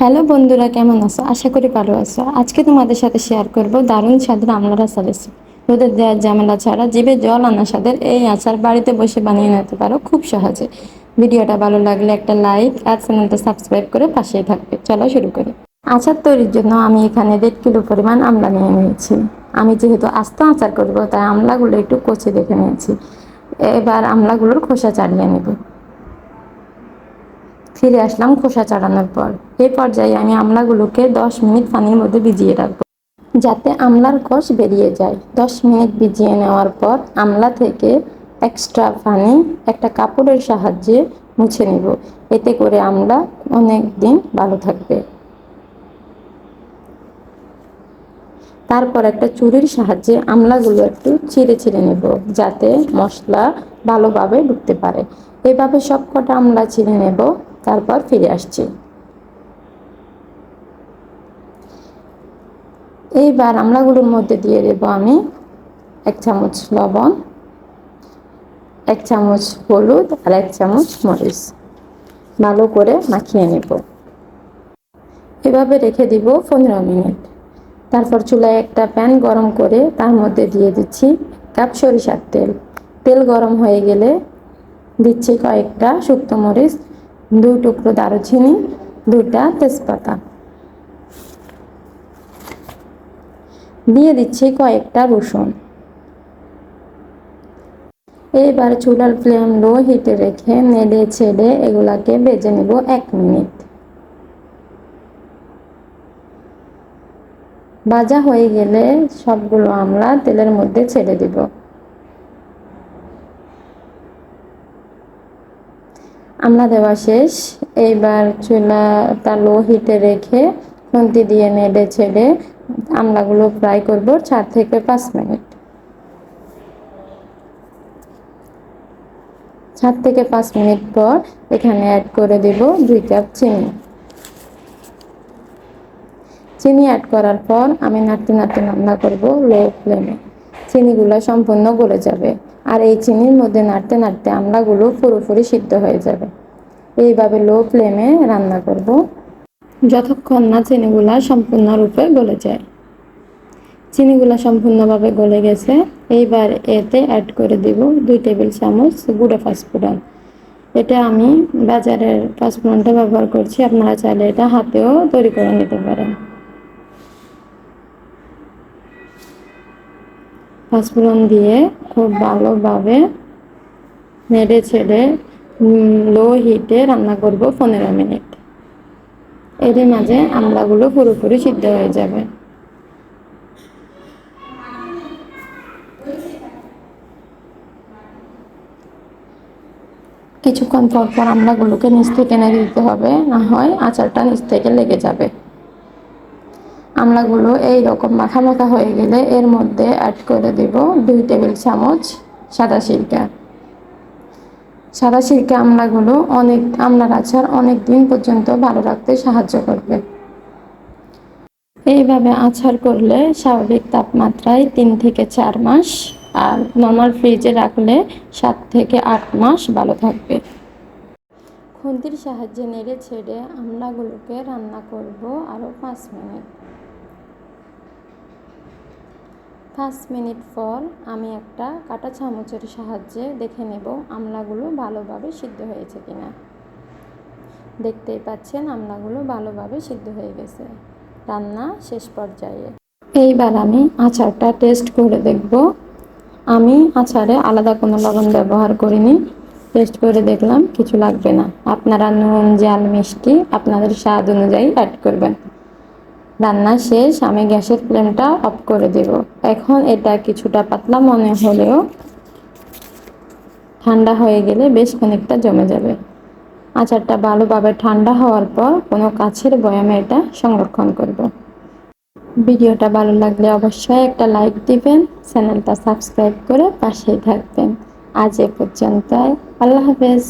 Hello বন্ধুরা, কেমন আছো? আশা করি ভালো আছো। আজকে তোমাদের সাথে শেয়ার করব দারুণ স্বাদের আমলার আচার রেসিপি রোদের দেওয়ার ঝামেলা ছাড়া জিভে জল আনা স্বাদের এই আচার বাড়িতে বসে বানিয়ে নিতে পারো খুব সহজে। ভিডিওটা ভালো লাগলে একটা লাইক আর চ্যানেলটা সাবস্ক্রাইব করে পাশেই থাকবে। চলো শুরু করি। আচার তৈরির জন্য আমি এখানে দেড় কিলো পরিমাণ আমলা নিয়ে নিয়েছি। আমি যেহেতু আস্ত আচার করব, তাই আমলাগুলো একটু কচে দেখে নিয়েছি। এবার আমলাগুলোর খোসা ছাড়িয়ে নেব। ফিরে আসলাম খোসা চাড়ানোর পর। এই পর্যায়ে আমি আমলাগুলোকে দশ মিনিট পানির মধ্যে ভিজিয়ে রাখব, যাতে আমলার কষ বেরিয়ে যায়। দশ মিনিট ভিজিয়ে নেওয়ার পর আমলা থেকে এক্সট্রা পানি একটা কাপড়ের সাহায্যে মুছে নেব। এতে করে আমলা অনেক দিন ভালো থাকবে। তারপর একটা চুরির সাহায্যে আমলাগুলো একটু ছিঁড়ে ছিঁড়ে নেব, যাতে মশলা ভালোভাবে ঢুকতে পারে। এভাবে সব কটা আমলা ছিঁড়ে নেব। তারপর ফিরে আসছি। এইবার আমলাগুলোর মধ্যে দিয়ে দেব আমি এক চামচ লবণ, এক চামচ হলুদ আর এক চামচ মরিচ। ভালো করে মাখিয়ে নেব। এভাবে রেখে দিব পনেরো মিনিট। তারপর চুলায় একটা প্যান গরম করে তার মধ্যে দিয়ে দিচ্ছি কাপ সরিষার তেল। তেল গরম হয়ে গেলে দিচ্ছি কয়েকটা শুক্তো মরিচ। দুই টুকরো দারুচিনি, দুইটা তেজপাতা। দিয়ে দিচ্ছি কয়েকটা রসুন। এবার চুলার ফ্লেম লো হিটে রেখে নেড়ে ছেড়ে এগুলাকে বেজে নেব এক মিনিট। ভাজা হয়ে গেলে সবগুলো আমরা তেলের মধ্যে ছেড়ে দিব। আমলা দেওয়া শেষ। এইবার চুলাটা লো হিটে রেখে খুন্তি দিয়ে নেড়ে ছেড়ে আমলাগুলো ফ্রাই করব চার থেকে পাঁচ মিনিট। চার থেকে পাঁচ মিনিট পর এখানে অ্যাড করে দেব দুই কাপ চিনি। চিনি অ্যাড করার পর আমি নাড়তে নাড়তে রান্না করব লো ফ্লেমে চিনিগুলো সম্পূর্ণ গলে যাবে। আর এই চিনির মধ্যে নাড়তে নাড়তে আমলাগুলো পুরোপুরি সিদ্ধ হয়ে যাবে। এইভাবে লো ফ্লেমে রান্না করব। যতক্ষণ না চিনিগুলা সম্পূর্ণরূপে গলে যায়। চিনিগুলা সম্পূর্ণভাবে গলে গেছে। এইবার এতে অ্যাড করে দিব দুই টেবিল চামচ গুঁড়ো ফাস্টফুডন এটা আমি বাজারের ফাস্টফুডনটা ব্যবহার করছি। আপনারা চাইলে এটা হাতেও তৈরি করে নিতে পারেন। পাঁচফোড়ন দিয়ে খুব ভালোভাবে নেড়ে ছেড়ে লো হিটে রান্না করব পনেরো মিনিট। এরই মাঝে আমলাগুলো পুরোপুরি সিদ্ধ হয়ে যাবে। কিছুক্ষণ পর পর আমলাগুলোকে নিচ থেকে নেড়ে দিতে হবে, না হয় আচারটা নিচ থেকে লেগে যাবে। আমলাগুলো এই রকম মাখা মাখা হয়ে গেলে এর মধ্যে অ্যাড করে দেব দুই টেবিল চামচ সাদা সিরকা। সাদা সিরকা আমলাগুলো অনেক, আমলার আচার অনেক দিন পর্যন্ত ভালো রাখতে সাহায্য করবে। এইভাবে আচার করলে স্বাভাবিক তাপমাত্রায় তিন থেকে চার মাস আর নর্মাল ফ্রিজে রাখলে সাত থেকে আট মাস ভালো থাকবে। খুন্তির সাহায্যে নেড়ে ছেড়ে আমলাগুলোকে রান্না করব আরও পাঁচ মিনিট। পাঁচ মিনিট পর আমি একটা কাটা চামচের সাহায্যে দেখে নেব আমলাগুলো ভালোভাবে সিদ্ধ হয়েছে কিনা। দেখতেই পাচ্ছেন আমলাগুলো ভালোভাবে সিদ্ধ হয়ে গেছে। রান্না শেষ পর্যায়ে। এইবার আমি আচারটা টেস্ট করে দেখব। আমি আচারে আলাদা কোনো লবণ ব্যবহার করিনি। টেস্ট করে দেখলাম কিছু লাগবে না। আপনারা নুন, জাল, মিষ্টি আপনাদের স্বাদ অনুযায়ী অ্যাড করবেন। রান্না শেষ, আমি গ্যাসের ফ্লেমটা অফ করে দেব। এখন এটা কিছুটা পাতলা মনে হলেও ঠান্ডা হয়ে গেলে বেশ খানিকটা জমে যাবে। আচারটা ভালোভাবে ঠান্ডা হওয়ার পর কোনো কাছের বয়ামে এটা সংরক্ষণ করব। ভিডিওটা ভালো লাগলে অবশ্যই একটা লাইক দিবেন, চ্যানেলটা সাবস্ক্রাইব করে পাশেই থাকবেন। আজ এ পর্যন্ত আল্লাহ হাফেজ।